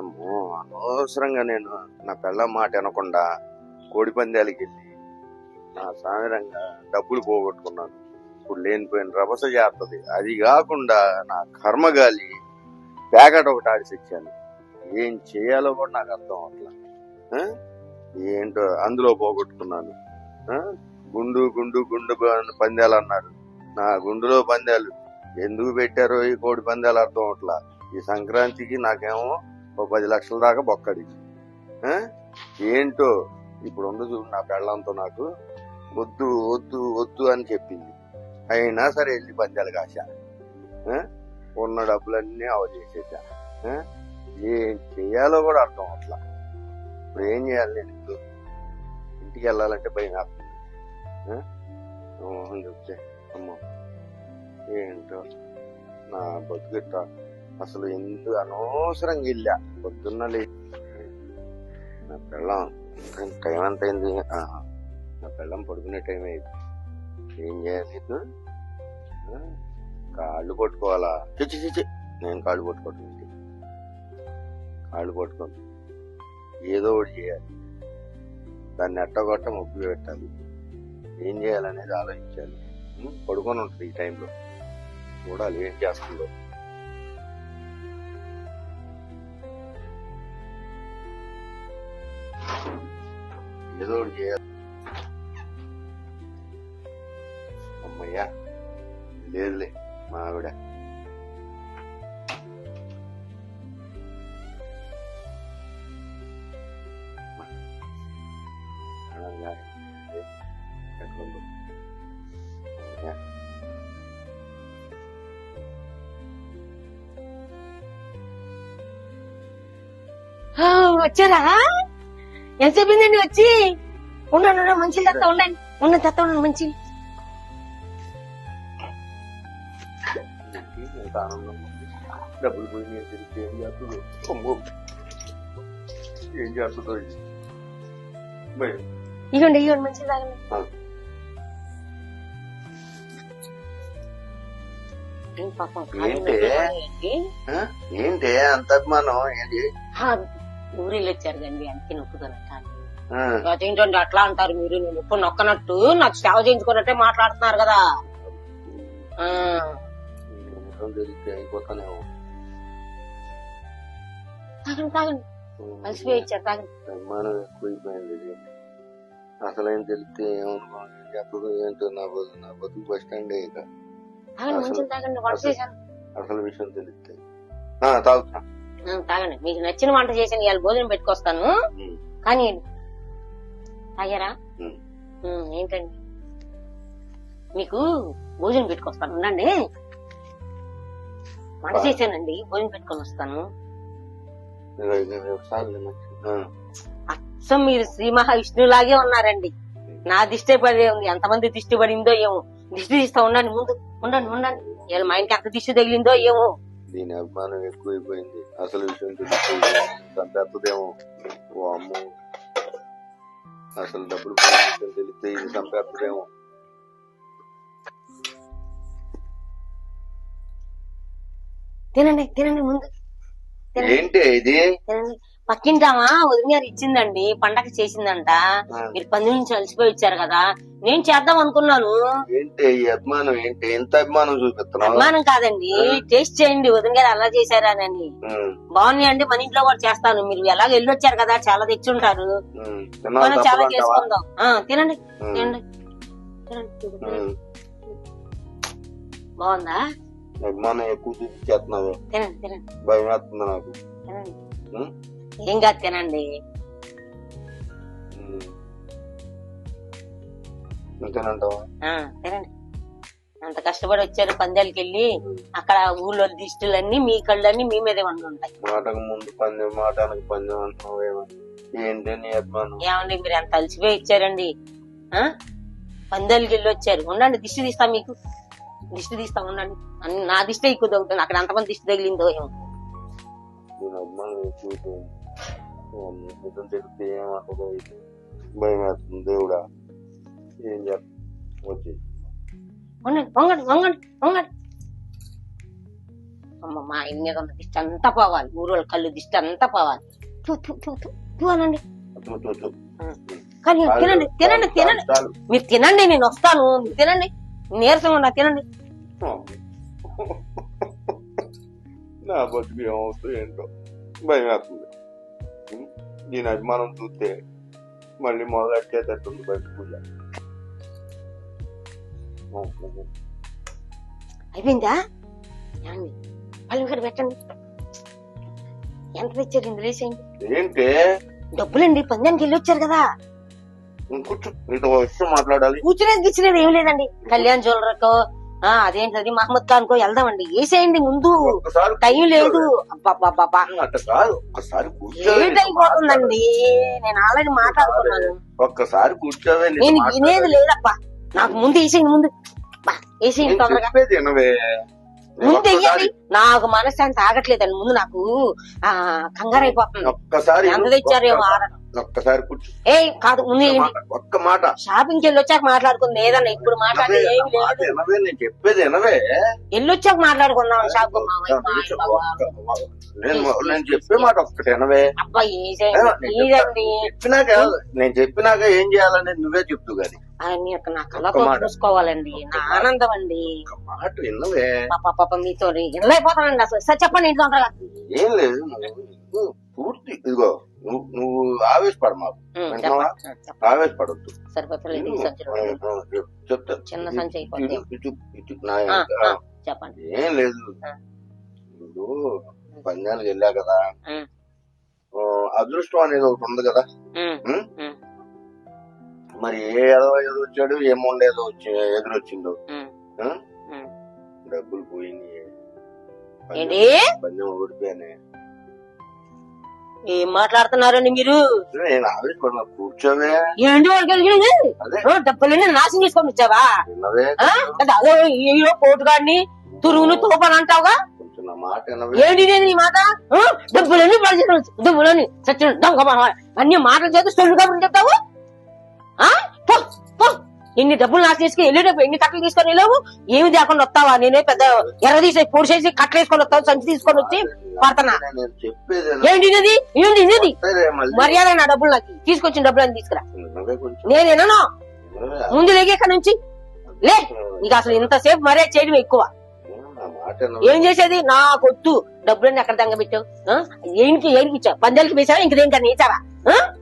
అమ్మో, అనవసరంగా నేను నా పిల్ల మాట వినకుండా కోడి పందాలకి వెళ్ళి నా సామిరంగా డబ్బులు పోగొట్టుకున్నాను. ఇప్పుడు లేనిపోయిన రభస చేస్తుంది అది కాకుండా నా కర్మగాలి ప్యాకెట్ ఒకటి ఆడిసిచ్చాను ఏం చేయాలో కూడా నాకు అర్థం అవట్లా ఏంటో అందులో పోగొట్టుకున్నాను. గుండు గుండు గుండు పందాలు అన్నారు. నా గుండులో పందాలు. ఎందుకు పెట్టారో ఈ కోడి పందాలు అర్థం అవట్లా ఈ సంక్రాంతికి నాకేమో ఓ పది లక్షల దాకా బొక్కడి. ఏంటో? ఇప్పుడు ఉండదు నా పెళ్ళంతో నాకు. వద్దు వద్దు వద్దు అని చెప్పింది. అయినా సరే వెళ్ళి పందాలు కాశా. ఉన్న డబ్బులన్నీ అవ చేసేసా. ఏం చేయాలో కూడా అర్థం అట్లా ఇప్పుడు ఏం చేయాలి నేను ఇప్పుడు? ఇంటికి వెళ్ళాలంటే భయం వేస్తుంది. చెప్తే అమ్మ ఏంటో? నా బతుకిట్ట అసలు ఎందుకు అనవసరంగా వెళ్ళా పొద్దున్న లేదు నా పెళ్ళం. టైం ఎంత అయింది నా పెళ్ళం పడుకునే టైం అయింది ఏం చేయాలి కాళ్ళు పట్టుకోవాలా? చిచ్చి చిచ్చి నేను కాళ్ళు పట్టుకోవటం కాళ్ళు పట్టుకోను. ఏదో ఒకటి చేయాలి. దాన్ని ఎట్టగొట్ట ముగ్గు పెట్టాలి. ఏం చేయాలనేది ఆలోచించాలి. పడుకొని ఉంటుంది ఈ టైంలో. చూడాలి ఏం చేస్తుందో. ఏదో ఒకటి చేయాలి అమ్మయ్యా లేదులే మా ఆవిడ అనంగా ఎట్లుందో అమ్మయ్యా. ఆ, వచ్చారా ఎంతసేపు అయిందండి వచ్చి ఉండండి ఉండండి మంచి తెస్తా ఉండండి ఉన్న తెస్తా ఉండండి మంచి ఏంటి ఎంత ఆనందం ఉంది. డబ్బులు పోయి నేను తెలిసి ఏం చేస్తుందో అమ్మో. ఏం చేస్తుందో ఇది. భయం. ఇవ్వండి ఇవ్వండి మంచి తాగండి ఆ. ఏం పాపం ఏంటి? ఏంటి ఆ? ఏంటి అంత అభిమానం ఏంటి ఊరిలో అందుకే నొప్పుతున్నట్టు ఆ, అదేంటండి అట్లా అంటారు మీరు నేను ఎప్పుడు నొక్కనట్టు నాకు సేవ చేయించుకున్నట్టే మాట్లాడుతున్నారు కదా. తాగండి తాగండి. అలసిపోయి ఇచ్చారు తాగండి. అసలు ఏం తెలిస్తే ఏమనుకో ఏం చేస్తుందో ఏంటో నా బతు నా బతుకు బస్ స్టాండ్ అసలు విషయం తెలిస్తే. ఆ, తాగుతా ఆ, తాగండి. మీకు నచ్చిన వంట చేశాను ఇవాళ భోజనం పెట్టుకొస్తాను. కానీ తాగారా? ఏంటండి? మీకు భోజనం పెట్టుకొస్తాను. ఉండండి. వంట చేశానండి. భోజనం పెట్టుకొని వస్తాను. అచ్చం మీరు శ్రీ మహావిష్ణువులాగే ఉన్నారండి. నా దిష్టి పడి ఉంది. ఎంతమంది దిష్టి పడిందో ఏమో. దిష్టి తీస్తా ఉండండి ముందు. ఉండండి ఉండండి. మా ఇంటికి ఎంత దిష్టి తగిలిందో ఏమో. దీని అభిమానం ఎక్కువైపోయింది. అసలు విషయం చంపేస్తుందేమో ఓ అమ్మో అసలు డబ్బులు విషయం తెలిస్తే ఇది చంపేస్తుందేమో తినండి తినండి ముందు. ఏంటి ఇది? పక్కింటామా? వదిన గారు ఇచ్చిందండి పండగ చేసిందంట. మీరు పంది నుంచి అలసిపోయి వచ్చారు కదా. నేను చేద్దాం అనుకున్నాను. ఏంటి ఈ అభిమానం ఏంటి? ఎంత అభిమానం చూపిస్తున్నావు? అభిమానం కాదండి. టేస్ట్ చేయండి వదిన గారు అలా చేశారానని. ఉమ్, బాగున్నాయండి మన ఇంట్లో కూడా చేస్తాను. మీరు ఎలాగ వెళ్ళొచ్చారు కదా చాలా తెచ్చుంటారు. మనం చాలా? చేసుకుందాం. ఆ, తినండి. తినండి. తినండి. బాగుందా? అభిమానం ఎక్కువ చూపించేస్తున్నావు. తినండి తినండి. భయం వేస్తుంది నాకు. తినండి. కాదు తినండి తినండి అంత కష్టపడి వచ్చారు పందాలకి వెళ్ళి అక్కడ ఊళ్ళో దిష్టులన్నీ మీ కళ్ళన్నీ మీ మీదే ఉంటాయి మాటకు ముందు పందెం మాటానికి పందెం అంటున్నావు ఏమో. ఏంటి నీ అభిమానం? ఏమండి మీరు ఎంత అలసిపోయి ఇచ్చారండి ఆ? పందాలకి వెళ్ళి వచ్చారు. ఉండండి దిష్టి తీస్తా మీకు. దిష్టి తీస్తా ఉండండి. అన్ని- నా దిష్టి ఎక్కువ తగ్గుతుంది అక్కడ ఎంతమంది దిష్టి తగిలిందో ఏమో. నిజం తెలిస్తే ఏమంటుందో ఇది భయం వేస్తుంది దేవుడా ఏం చేస్తా వచ్చి ఉండండి వంగండి వంగండి వంగండి అమ్మ మా ఆయన మీద ఉన్న దిష్టి అంతా పోవాలి ఊరోళ్ళ కళ్ళు దిష్టి అంతా పోవాలి తూ తూ తూ తూ తూ అనండి. కానీ తినండి తినండి తినండి మీరు తినండి నేను వస్తాను తినండి నీరసం ఉన్నా తినండి. నా బతుకు ఏమవుతుందో ఏంటో భయం వేస్తుంది? దీని అభిమానం చూస్తే మళ్ళీ మొదలెట్టేటట్టుంది బయట పూజ. అయిపోయిందా? ఇక్కడ పెట్టండి. ఎంత తెచ్చారు ఇందులో ఏంటి? డబ్బులండి పందానికి వెళ్ళి వచ్చారు కదా. కూర్చో విషయం మాట్లాడాలి. కూర్చునేది గిచ్చినేది ఏం లేదండి. కళ్యాణ్ జ్యువెలర్కో ఆ అదేంటది? మహమ్మద్ ఖాన్ కో వెళ్దామండి. వేసేయండి ముందు. టైం లేదు. లేట్ అయిపోతుందండి నేను ఆల్రెడీ మాట్లాడుతున్నాను ఒక్కసారి నేను. వినేది లేదబ్బా. నాకు ముందు వేసేయండి ముందు. వేసేయండి తొందరగా. ముందు వెయ్యండి నాకు మనశ్శాంతి ఆగట్లేదండి. ముందు నాకు ఆ కంగారు అయిపోతుంది ఒక్కసారి ఎంత. తెచ్చారేమో ఆరడం ఒక్కసారి కూర్చో. ఏ కాదు ఒక్క మాట, షాపింగ్కి వెళ్ళి వచ్చాక మాట్లాడుకుంది. ఏదన్నా ఇప్పుడు మాట్లాడి వినవే, నేను చెప్పేది వినవే. వెళ్ళి వచ్చాక మాట్లాడుకుందాం. షాప్ నేను చెప్పే మాట ఒక్కటి ఏదండి చెప్పినాక నేను చెప్పినాక ఏం చేయాలనేది నువ్వే చెప్తూ గాని. ఆయన యొక్క నా కళతో. చూసుకోవాలండి. నా ఆనందం అండి. మాట విన్నవే పాప మీతో ఇళ్ళైపోతానండి అసలు. సార్ చెప్పండి ఇంట్లో ఏం లేదు పూర్తి ఇదిగో నువ్వు నువ్వు ఆవేశపడ మాకు. ఆవేశపడద్దు. చెప్పండి. ఏం లేదు. ఇప్పుడు పంజాలకు వెళ్ళా కదా. అదృష్టం అనేది ఒకటి ఉంది కదా. మరి ఏ ఏదో ఏదో వచ్చాడు ఏమోండి ఏదో వచ్చి ఎదురొచ్చిందో. డబ్బులు పోయినాయి. పందెం ఓడిపోయానే ఏం మాట్లాడుతున్నారండి మీరు? కూర్చోవే. ఏంటి వాళ్ళకి డబ్బులన్నీ నాశనం చేసుకొని వచ్చావా? అదో ఏయో కోటు గాడిని తురుగును తోపని అంటావుగా? ఏంటి నీ మాట? పడిచేసిన డబ్బులని సచిన దొంగ. అన్ని మాటలు చేస్తూ సొల్లు చెప్తావు? ఎన్ని డబ్బులు నాశనం చేసుకుని వెళ్ళేటప్పుడు ఎన్ని కట్టలు తీసుకొని వెళ్ళావు? ఏమి లేకుండా వస్తావా? నేనే పెద్ద ఎర్ర తీసి పొడిచేసి కట్టలు వేసుకొని వస్తావు సంచి తీసుకొని వచ్చి పడతనా ఏంటి ఇది ఏంటి ఇది మర్యాద నా డబ్బులు నాకు తీసుకొచ్చిన డబ్బులు అని తీసుకురా నేను వినను. ముందు ఇక్కడ నుంచి. లే నీకు అసలు ఇంతసేపు మర్యాద చేయడం ఎక్కువ. ఏం చేసేది? నా కొట్టు డబ్బులన్నీ ఎక్కడ దంగ పెట్టావు? ఏనికి ఏనికి ఇచ్చావు? పందాలకి వేసావా ఇంక దేనికన్నా ఇచ్చావా?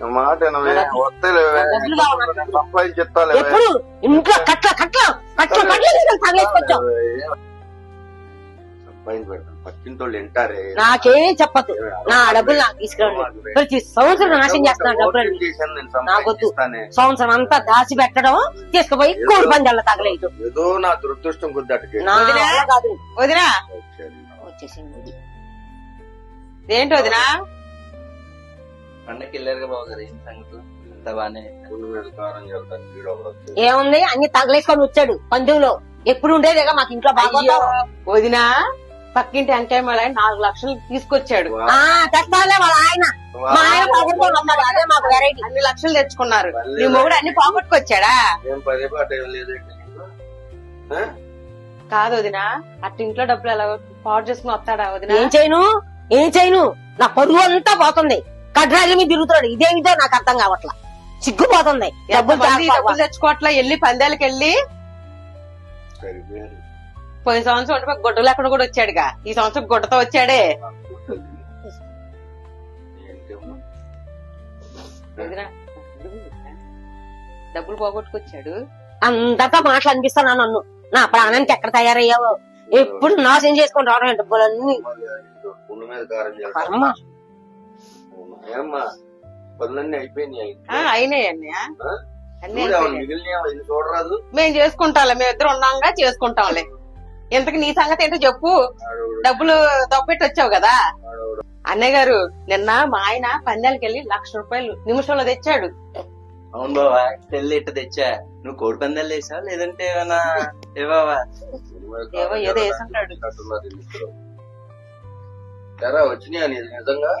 నా మాట ఎప్పుడు? ఇంట్లో కట్ల కట్ల పక్కింటోళ్ళు వింటారే నాకేం చెప్పదు నా డబ్బులు నాకు తీసుకురండి. ప్రతి సంవత్సరం నాశనం చేస్తున్నా డబ్బులు సంవత్సరం అంతా దాచి పెట్టడం తీసుకుపోయి కోడి పందాల తగలేదు. ఏదో నా దురదృష్టం కొద్ది వదినా వచ్చేసింది ఏంటి వదినా? పండక్కి వెళ్ళారుగా బాబు గారు? ఏం అంతా బానే. ఏముంది? అన్ని తగలేసుకొని వచ్చాడు పందెంలో. ఎప్పుడు ఉండేదేగా మాకు ఇంట్లో బాగా వదినా పక్కింటి అంకాయ మళ్ళీ నాలుగు లక్షలు తీసుకొచ్చాడు. తెస్తాలే వాళ్ళ ఆయన. మా ఆయన పోగొట్టుకొని వస్తాడు అదే మాకు వెరైటీ అన్ని లక్షలు తెచ్చుకున్నారు. నీ మొగుడు అన్ని పోగొట్టుకొచ్చాడా? కాదు వదినా అట్ట ఇంట్లో డబ్బులు ఎలా పాడు చేసుకుని వస్తాడా వదినా? ఏం చేయను? ఏం చేయను? నా పరువు అంతా పోతుంది. కడ్రాయిల మీద తిరుగుతున్నాడు. ఇదేమిటో నాకు అర్థం కావట్లా. సిగ్గుపోతుంది. డబ్బులు. డబ్బులు తెచ్చుకోవట్లా? వెళ్ళి పందాలకు వెళ్ళి. పోయిన సంవత్సరం ఉంటే గొడ్డలు ఎక్కడ కూడా వచ్చాడుగా. ఈ సంవత్సరం గుడ్డతో వచ్చాడే. డబ్బులు పోగొట్టుకొచ్చాడు. అంతటా మాటలు అనిపిస్తాను నన్ను. నా ప్రాణానికి ఎక్కడ తయారయ్యావో? ఎప్పుడు నాశనం చేసుకొని రావడం డబ్బులన్నీ. కర్మ. ఏమ్మా పనులన్నీ అయిపోయినాయి ఆ, అయినాయి అన్నయ్య ఆ? అన్నీ చూడు, ఏమన్నా అయిపోయినాయి. మిగిలినవి ఇది చూడరాదు మేము చేసుకుంటాంలే మేము ఇద్దరు ఉన్నాంగా చేసుకుంటాంలే ఇంతకు నీ సంగతి ఏంటో చెప్పు డబ్బులు దొబ్బెట్టి వచ్చావు కదా. అన్నయ్య గారు నిన్న మా ఆయన పందాలకి వెళ్ళి లక్ష రూపాయలు నిమిషంలో తెచ్చాడు అవును బావా తెల్లి ఇట్ట తెచ్చా నువ్వు కోడి పందాలు వేసావా లేదంటే ఏమన్నా ఏ బావా ఏవో ఏదో వేసుంటాడు. ఎరా వచ్చినాయా నిజంగా?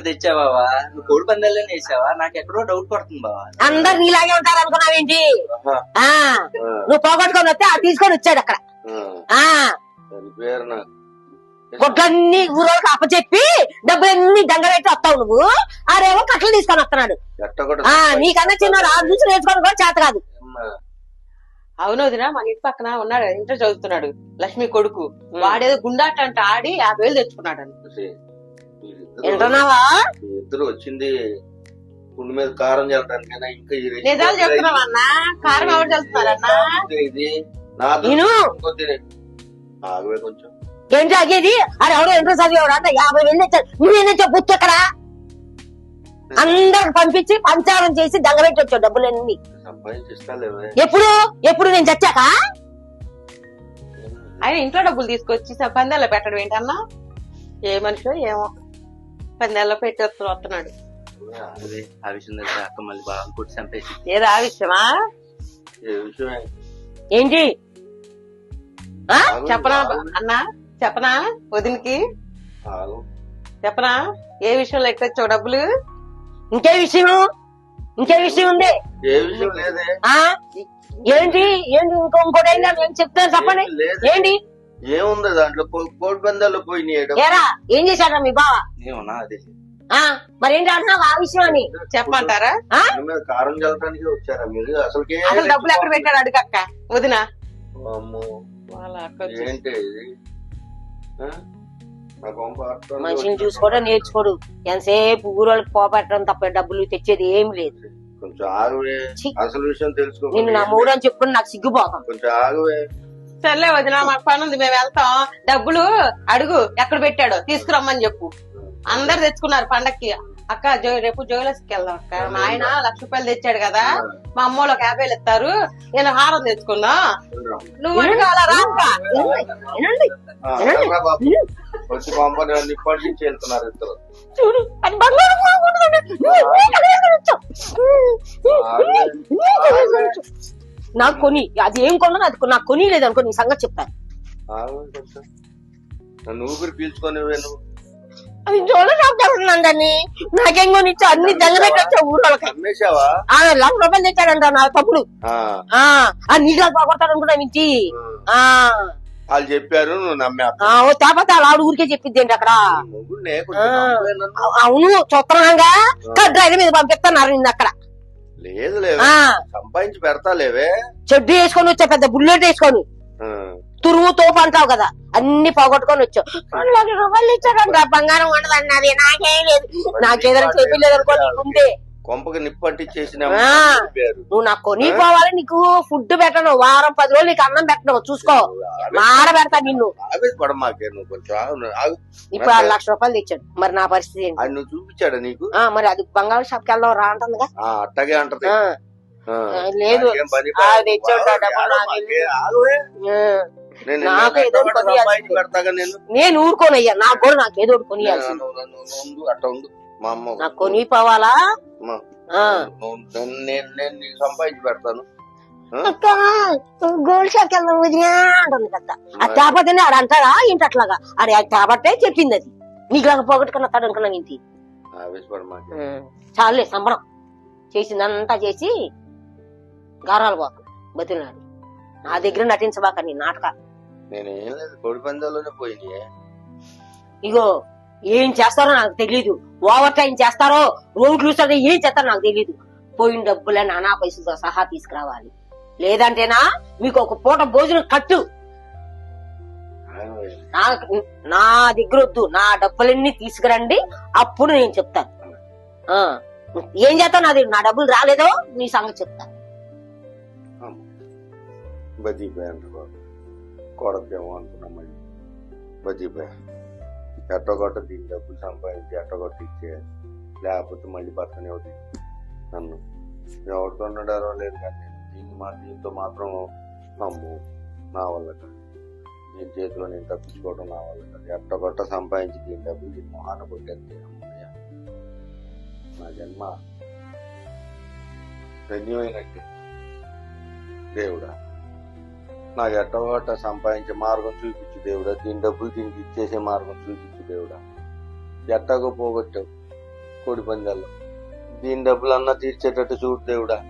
తెచ్చా బావా? నువ్వు కోడి వేసావా? నాకు ఎక్కడో డౌట్ పడుతుంది బావా. అందరు నీలాగే ఉంటారు అనుకున్నావేంటి ఆహా. ఆ. ఆ, నువ్వు పోగొట్టుకొని వస్తే అది తీసుకొని వచ్చాడు అక్కడ. ఆ, ఆ. దాని పేరు నాకు గుడ్లన్నీ ఊరోళ్ళకి అప్పచెప్పి డబ్బులన్నీ దంగబెట్టి వస్తావు నువ్వు. ఆడేమో కట్టలు తీసుకొని వస్తున్నాడు. ఆ నీకన్నా చిన్న ఆ చూసి నేర్చుకోవడం కూడా చేత కాదు. అవును వదినా మన ఇంటి పక్కన ఉన్నాడు ఇంటర్ చదువుతున్నాడు లక్ష్మి కొడుకు. వాడేదో గుండాట అంట ఆడి యాభై వేలు తెచ్చుకున్నాడు వింటున్నావా ఇద్దరు వచ్చింది పుండు మీద కారం చల్లడానికైనా ఇంకా నిజాలు చెప్తున్నావా అన్న? కారం ఎవరు చదువుతున్నారన్నా ఇది. నా ఆగవే కొంచెం. ఏంటి అగేది అది ఎవడో ఇంటర్ చదివేవాడు? అంట యాభై వేలు తెచ్చాడు. నువ్వేనే చెప్పు ఇక్కడ అందరికి పంపించి పంచారం చేసి దంగబెట్టి వచ్చావు డబ్బులన్నీ. సంపాదించి ఇస్తాలేవే ఎప్పుడు? ఎప్పుడు నేను చచ్చాక? ఆయన ఇంట్లో డబ్బులు తీసుకొచ్చి పందాల్లో పెట్టడం ఏంటన్నా? ఏ మనిషో ఏమో. పందాల్లో పెట్టి వస్తు- వస్తున్నాడు అదే ఆ విషయం దగ్గర అక్క మళ్ళీ బాగా కొట్టి చంపేసి ఏదో ఆ విషయమా? ఏంటి? చెప్పనా అన్నా? చెప్పనా? వదినికి. చెప్పనా? ఏ విషయంలో ఎక్కడొచ్చావు డబ్బులు? ఇంకే విషయం ఇంకే విషయం ఉంది? ఏ విషయం లేదే. ఆ? ఏంటి? ఏంటి? ఇంకో ఇంకోటి అని ఏం చెప్తాను చెప్పండి. లేదు. ఏంటి? ఏముంది దాంట్లో? కో- కోడి పందాల్లో పోయినాయి. ఏరా? ఏం చేశారా మీ బావ? ఏమన్నా అదే ఆ? మరి ఏంటి అంటున్నావు? ఆ విషయం అని. ఆ? మీద కారం చల్లటానికి వచ్చారా మీరు? అసలుకే అసలు డబ్బులు ఎక్కడ పెట్టాడు అడుగక్క వదినా. అమ్మో, వాళ్ళ అక్క వచ్చి- ఏంటి ఇది? ఆ? మనిషిని. చూసుకోవడం నేర్చుకోడు. ఎంతసేపు ఊరోళ్ళకి పోపెట్టడం తప్ప డబ్బులు తెచ్చేది ఏం లేదు. కొంచెం ఆగువే ఛీ. అసలు విషయం తెలుసుకో నిన్ను నా మూడు అని చెప్పుకుని నాకు సిగ్గుపోతాం కొంచెం ఆగువే సర్లే వదినా మాకు పని ఉంది మేము వెళ్తాం. డబ్బులు అడుగు ఎక్కడ పెట్టాడో తీసుకురమ్మని చెప్పు. అందరు తెచ్చుకున్నారు పండక్కి. అక్క జో రేపు జ్యువెలర్స్కి వెళ్దాం అక్క. మా ఆయన లక్ష రూపాయలు తెచ్చాడు కదా. మా అమ్మోళ్ళు ఒక యాభై వేలు ఇస్తారు. నేను హారం తెచ్చుకున్నా నువ్వు అడగాల రా వచ్చి నిప్పటి నుంచి వెళ్తున్నారు ఇద్దరు చూడు అది బంగారం? నాకు కొని అది ఏం కొన్నా అది నాకు కొని లేదు అనుకో నీ సంగతి చెప్తాను నన్ను ఊపిరి పీల్చుకొని నువ్వు అది షాప్ దాన్ని నాకేం కొనిచ్చా అన్ని దగ్గర ఊరోళ్ళకి అమ్మేశావా ఆ లక్ష రూపాయలు తెచ్చాడంట నా తమ్ముడు ఆ, నీళ్ళు పోగొట్టాడు అనుకున్నా ఇంటి ఆ వాళ్ళు చెప్పారు నువ్వు నమ్మే అలా ఆవిడ ఊరికే చెప్పిద్ది ఏంటి అక్కడ అవును చూస్తున్నాగా డ్రైవర్ మీద పంపిస్తున్నారు నిన్న అక్కడ. లేదు లేదు. సంపాదించి పెడతా లేవే. చెడ్డు వేసుకొని వచ్చా పెద్ద బుల్లెట్ వేసుకొని. ఆ, తురుము తోపు అంటావు కదా అన్ని పోగొట్టుకొని వచ్చావు రూపాయలు బంగారం ఉండదు అన్నది నాకేం లేదు. నాకేదైనా చెప్పలేదు అనుకో నీకుందే. కొంపకి. చెప్పారు. నువ్వు నాకు కొని పోవాలి నీకు ఫుడ్ పెట్టను వారం పది రోజులు నీకు అన్నం పెట్టను చూసుకో. మాడ పెడతా నిన్ను. ఇప్పుడు ఆరు లక్ష రూపాయలు తెచ్చాడు. మరి నా పరిస్థితి ఏంటి? నువ్వు చూపించాడా నీకు? ఆ మరి అది బంగారం షాప్కి వెళ్దాం రా అంటుందిగా. అట్టగే అంటది. లేదు. నాకేం. నేను ఏదో ఊరుకోనయ్యా నాకు కూడా నాకు ఏదో కొనియాల్సింది. మా అమ్మ నాకు కొని పోవాలా ఆ. నేను నీకు సంపాదించి పెడతాను. అక్క గోల్డ్ షాప్కి వెళ్దాం వదినా అంటుంది కదా అది తేపతేనే ఆడ అంటారా ఏంటి అట్లాగా? అది అది తేపట్టే చెప్పింది అది. నీకు లాగా పోగొట్టుకున్న తడు అనుకున్నాను ఇంటి చాలులే సంబరం. చేసిందంతా చేసి గారాలు పోక బతిలాడు నా దగ్గర నటించబాక నీ నాటక నేనేం లేదు కోడి పందాల్లోనే పోయినాయి. ఇగో ఏం చేస్తారో నాకు తెలియదు ఓవర్ టైం చేస్తారో రోడ్లు చూస్తారో ఏం చేస్తారో నాకు తెలియదు పోయిన డబ్బులని నానా పైసలతో సహా తీసుకురావాలి. లేదంటేనా మీకు ఒక పూట భోజనం కట్టు. నా నా దగ్గర వద్దు నా డబ్బులన్నీ తీసుకురండి అప్పుడు నేను చెప్తాను ఆ ఏం చేస్తావు నాది? నా డబ్బులు రాలేదో నీ సంగతి చెప్తా. బతికిపోయాను బాబు. అనుకున్నాం మళ్ళీ. ఎట్టగొట్ట దీని డబ్బులు సంపాదించి ఎట్టగొట్ట ఇచ్చే లేకపోతే మళ్ళీ పక్కనే అవుతుంది నన్ను. ఎవరితో ఉండడారో లేదు కానీ దీన్ని మా దీంతో మాత్రం నమ్ము. నా వల్ల కాదు. దీని చేతిలో నేను తప్పించుకోవడం నా వల్ల కాదు. ఎట్టగొట్ట సంపాదించి దీని డబ్బులు దీని మొహాన కొట్టేస్తే అమ్మయ్య. నా జన్మ ధన్యమైనట్టే. దేవుడా. నాకు ఎట్టగొట్ట సంపాదించే మార్గం చూపించు దేవుడా. దీని డబ్బులు దీనికి ఇచ్చేసే మార్గం చూపించు దేవుడా. ఎట్టాగో పోగొట్టావు. కోడి పందాల్లో. దీని డబ్బులు అన్నా తీర్చేటట్టు చూడు దేవుడా.